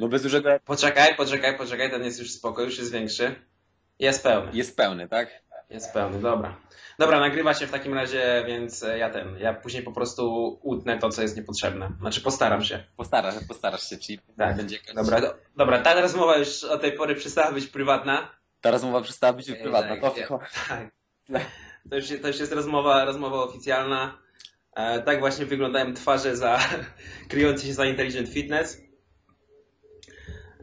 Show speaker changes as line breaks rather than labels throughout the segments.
No bez dużego...
Poczekaj, poczekaj, poczekaj, ten jest już spoko, już jest większy. Jest pełny.
Jest pełny, tak?
Jest pełny, dobra. Dobra, nagrywa się w takim razie, więc e, ja ten, ja później po prostu utnę to, co jest niepotrzebne. Znaczy postaram się.
Postarasz, postarasz się, czyli
Tak,
będzie jakaś...
Dobra, do, dobra, ta rozmowa już od tej pory przestała być prywatna.
Ta rozmowa przestała być prywatna.
Tak,
To,
tak. To już, to już jest rozmowa, rozmowa oficjalna. E, tak właśnie wyglądają twarze za, kryjące się za Intelligent Fitness.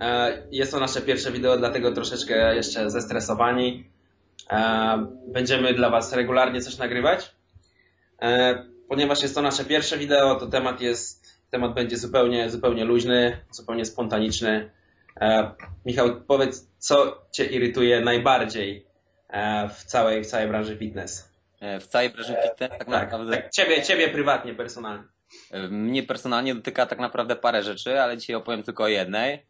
E, jest to nasze pierwsze wideo, dlatego troszeczkę jeszcze zestresowani. E, będziemy dla Was regularnie coś nagrywać. E, ponieważ jest to nasze pierwsze wideo, to temat jest, temat będzie zupełnie, zupełnie luźny, zupełnie spontaniczny. Michał, powiedz, co Cię irytuje najbardziej w całej, w całej branży fitness?
w całej branży fitness tak
Tak,
naprawdę...
tak ciebie, ciebie prywatnie, personalnie.
Mnie personalnie dotyka tak naprawdę parę rzeczy, ale dzisiaj opowiem tylko o jednej.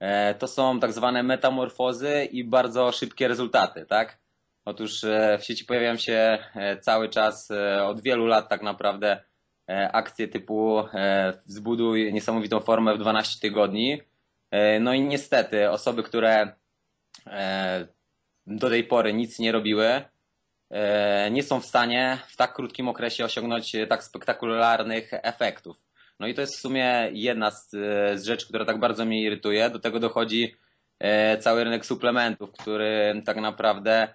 E, To są tak zwane metamorfozy i bardzo szybkie rezultaty, tak? Otóż e, w sieci pojawiają się e, cały czas, od wielu lat tak naprawdę, akcje typu zbuduj niesamowitą formę w 12 tygodni. No i niestety osoby, które do tej pory nic nie robiły, nie są w stanie w tak krótkim okresie osiągnąć tak spektakularnych efektów. No i to jest w sumie jedna z, e, z rzeczy, która tak bardzo mnie irytuje. Do tego dochodzi e, cały rynek suplementów, który tak naprawdę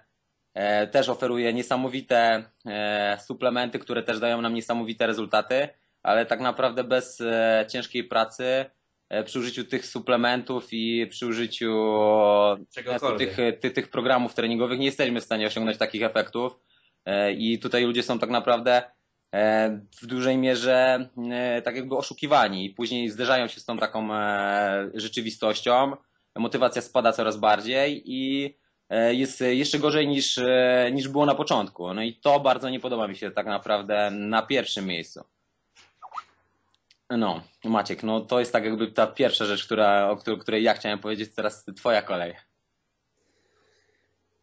e, też oferuje niesamowite suplementy, które też dają nam niesamowite rezultaty, ale tak naprawdę bez ciężkiej pracy przy użyciu tych suplementów i przy użyciu tych, tych, tych programów treningowych nie jesteśmy w stanie osiągnąć takich efektów. I tutaj ludzie są tak naprawdę w dużej mierze e, tak jakby oszukiwani i później zderzają się z tą taką e, rzeczywistością. Motywacja spada coraz bardziej i e, jest jeszcze gorzej niż, e, niż było na początku. No i to bardzo nie podoba mi się tak naprawdę na pierwszym miejscu. No, Maciek, no to jest tak jakby ta pierwsza rzecz, która, o której- ja chciałem powiedzieć, teraz twoja kolej.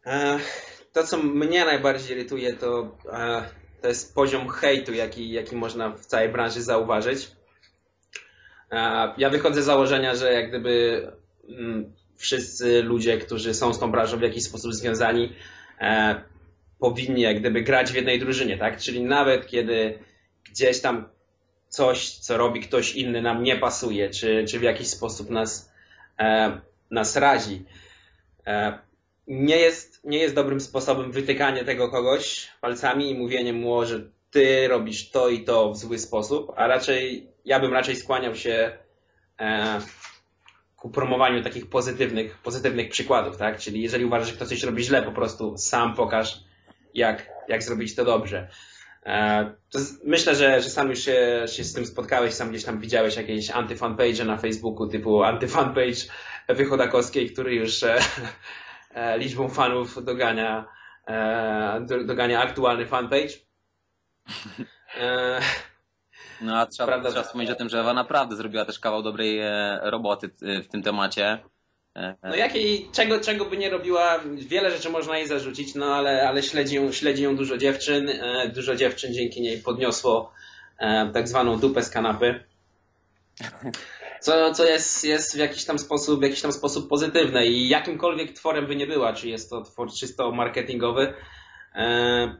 E, To, co mnie najbardziej irytuje, to, e, to jest poziom hejtu, jaki, jaki można w całej branży zauważyć. Ja wychodzę z założenia, że jak gdyby mm, wszyscy ludzie, którzy są z tą branżą w jakiś sposób związani, e, powinni jak gdyby grać w jednej drużynie, tak? Czyli nawet kiedy gdzieś tam coś, co robi ktoś inny nam nie pasuje, czy, czy w jakiś sposób nas, e, nas razi, e, nie jest, nie jest dobrym sposobem wytykanie tego kogoś palcami i mówienie mu, że ty robisz to i to w zły sposób, a raczej ja bym raczej skłaniał się e, ku promowaniu takich pozytywnych, pozytywnych przykładów, tak? Czyli jeżeli uważasz, że ktoś coś robi źle, po prostu sam pokaż, jak, jak zrobić to dobrze. E, to z, myślę, że, że sam już się, się z tym spotkałeś, sam gdzieś tam widziałeś jakieś antyfanpage na Facebooku typu antyfanpage Ewy Chodakowskiej, który już e, liczbą fanów dogania, e, do, dogania aktualny fanpage. E,
No a trzeba,
Prawda,
trzeba wspomnieć o tym, że Ewa naprawdę zrobiła też kawał dobrej e, roboty e, w tym temacie. E,
no jakiej, czego, czego by nie robiła, wiele rzeczy można jej zarzucić, no ale, ale śledzi, ją, śledzi ją dużo dziewczyn, e, dużo dziewczyn dzięki niej podniosło e, tak zwaną dupę z kanapy. Co, co jest, jest w jakiś tam sposób, w jakiś tam sposób pozytywne i jakimkolwiek tworem by nie była, czy jest to twór czysto marketingowy, e,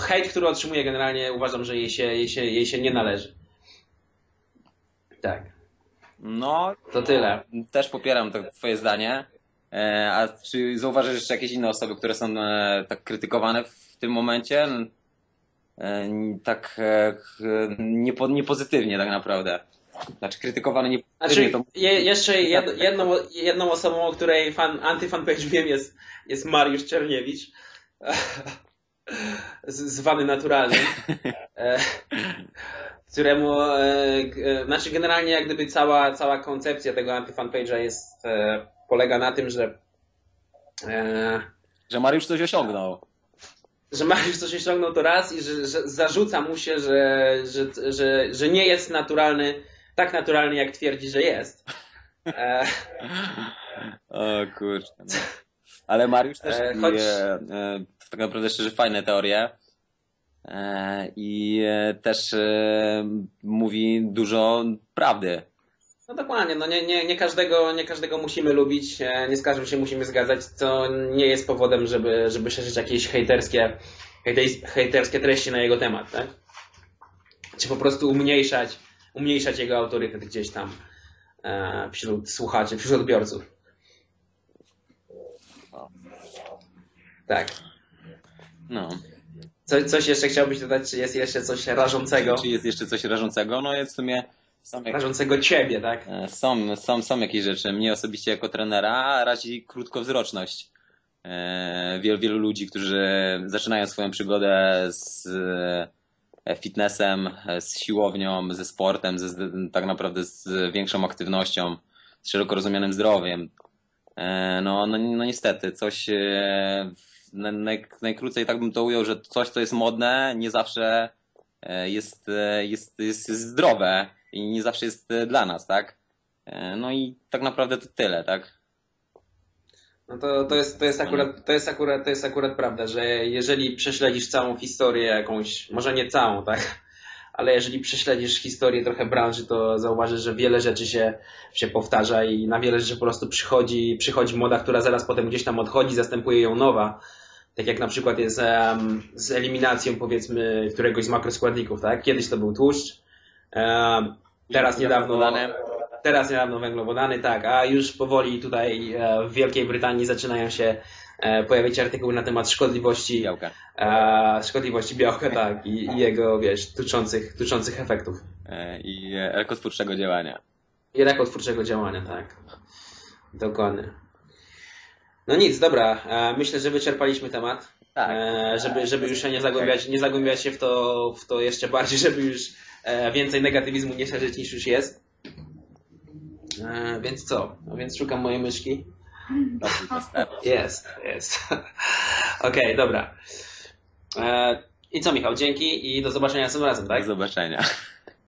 hejt, który otrzymuje generalnie uważam, że jej się, jej się, jej się nie należy. Tak,
No,
to tyle.
też popieram to twoje zdanie. E, A czy zauważysz jeszcze jakieś inne osoby, które są e, tak krytykowane w tym momencie? E, Tak niepozytywnie tak naprawdę. Znaczy krytykowane niepozytywnie.
Znaczy,
To...
je, jeszcze jed, jedną, jedną osobą, o której fan, antyfanpage wiem jest, jest Mariusz Czerniewicz. Z- Zwany naturalnym. E, któremu, e, e, znaczy generalnie jak gdyby cała, cała koncepcja tego antyfanpage'a jest, polega na tym, że
Że Mariusz coś osiągnął.
że Mariusz coś osiągnął to raz i że, że zarzuca mu się, że, że, że, że nie jest naturalny, tak naturalny jak twierdzi, że jest. E,
O kurczę. No. Ale Mariusz też
E, choć-
e, tak naprawdę szczerze fajne teorie. E, I e, też mówi dużo prawdy.
No dokładnie, no nie, nie, nie, każdego, nie każdego musimy lubić, nie z każdym się musimy zgadzać, co nie jest powodem, żeby, żeby szerzyć jakieś hejterskie, hejterskie treści na jego temat, tak? Czy po prostu umniejszać, umniejszać jego autorytet gdzieś tam e, wśród słuchaczy, wśród odbiorców. Tak.
No.
Co, coś jeszcze chciałbyś dodać, czy jest jeszcze coś rażącego,
Czy jest jeszcze coś rażącego? No jest w sumie są, jak-
rażącego ciebie, tak?
e, są, są, są jakieś rzeczy. Mnie osobiście jako trenera razi krótkowzroczność. E, Wielu, wielu ludzi, którzy zaczynają swoją przygodę z fitnessem, z siłownią, ze sportem, ze, tak naprawdę z większą aktywnością, z szeroko rozumianym zdrowiem. E, No, no, no niestety, coś e, na- naj, najkrócej tak bym to ujął, że coś, co jest modne, nie zawsze e, jest, jest, jest, jest zdrowe i nie zawsze jest dla nas, tak? No i tak naprawdę to tyle, tak?
No to, to, jest, to, jest akurat, to, jest akurat, to jest akurat prawda, że jeżeli prześledzisz całą historię jakąś, może nie całą, tak, ale jeżeli prześledzisz historię trochę branży, to zauważysz, że wiele rzeczy się, się powtarza i na wiele rzeczy po prostu przychodzi, przychodzi moda, która zaraz potem gdzieś tam odchodzi, zastępuje ją nowa. Tak jak na przykład jest em, z eliminacją powiedzmy któregoś z makroskładników, tak? Kiedyś to był tłuszcz, em, teraz niedawno. Teraz niedawno węglowodany, tak, a już powoli tutaj e, w Wielkiej Brytanii zaczynają się e, pojawiać artykuły na temat szkodliwości,
Białka.
e, szkodliwości białka, tak, i, i jego, wiesz, tuczących, tuczących efektów.
I ekotwórczego działania.
I rakotwórczego działania, tak. Dokładnie. No nic, dobra, myślę, że wyczerpaliśmy temat.
Tak.
Żeby, żeby już się nie zagłębiać, nie zagłębiać się w to, w to jeszcze bardziej, żeby już więcej negatywizmu nie szerzyć niż już jest. E, więc co? No więc szukam mojej myszki. Jest, jest. Okej, dobra. E, I co Michał, dzięki i do zobaczenia następnym razem,
Do
tak?
zobaczenia.